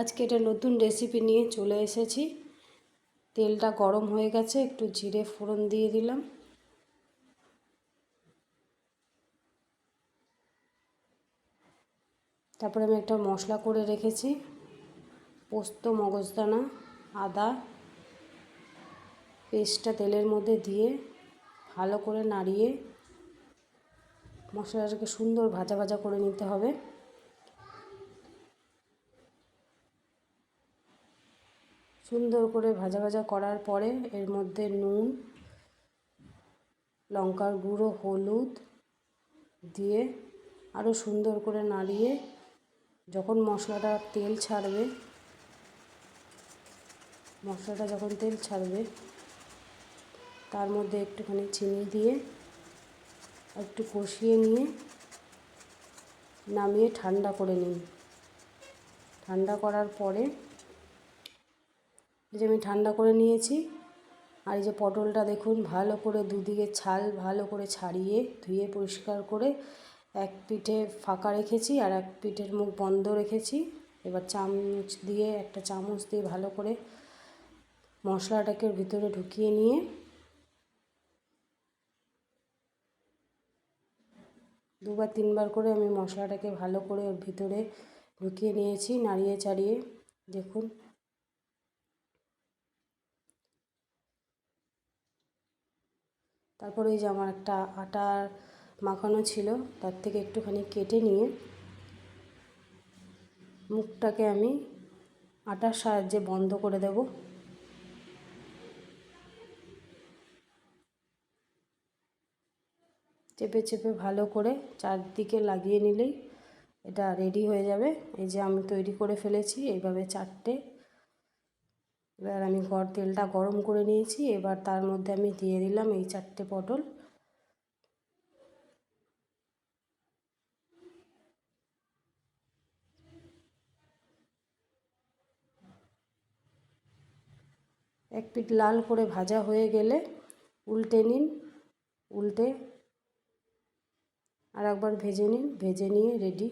আজকে এটা নতুন রেসিপি নিয়ে চলে এসেছি। তেলটা গরম হয়ে গেছে, একটু জিরে ফোড়ন দিয়ে দিলাম। তারপরে আমি একটা মশলা করে রেখেছি। পোস্ত, মগজদানা, আদা, পেস্টটা তেলের মধ্যে দিয়ে ভালো করে নাড়িয়ে মশলাটাকে সুন্দর ভাজা ভাজা করে নিতে হবে। সুন্দর করে ভাজা ভাজা করার পরে এর মধ্যে নুন, লঙ্কার গুঁড়ো, হলুদ দিয়ে আরও সুন্দর করে নাড়িয়ে যখন মশলাটা তেল ছাড়বে, মশলাটা যখন তেল ছাড়বে, তার মধ্যে একটুখানি চিনি দিয়ে একটু কষিয়ে নিয়ে নামিয়ে ঠান্ডা করে নিন। ঠান্ডা করার পরে যে আমি ঠান্ডা করে নিয়েছি। আর এই যে পটলটা দেখুন, ভালো করে দুদিকে ছাল ভালো করে ছাড়িয়ে ধুয়ে পরিষ্কার করে এক পিঠে ফাঁকা রেখেছি আর এক পিঠের মুখ বন্ধ রেখেছি। এবার চামচ দিয়ে, একটা চামচ দিয়ে ভালো করে মশলাটাকে ভিতরে ঢুকিয়ে নিয়ে দুবার তিনবার করে আমি মশলাটাকে ভালো করে ভিতরে ঢুকিয়ে নিয়েছি, নাড়িয়ে চাড়িয়ে। দেখুন তারপরে ওই যে আমার একটা আটার মাখানো ছিল, তার থেকে একটুখানি কেটে নিয়ে মুখটাকে আমি আটার সাহায্যে বন্ধ করে দেব। চেপে চেপে ভালো করে চারদিকে লাগিয়ে নিলেই এটা রেডি হয়ে যাবে। এই যে আমি তৈরি করে ফেলেছি, এইভাবে চারটে এবার আমি গড় তেলটা গরম করে নিয়েছি, এবার তার মধ্যে আমি দিয়ে দিলাম এই চারটে পটল। এক পিঠ লাল করে ভাজা হয়ে গেলে উল্টে নিন, উল্টে আর একবার ভেজে নিন, ভেজে নিয়ে রেডি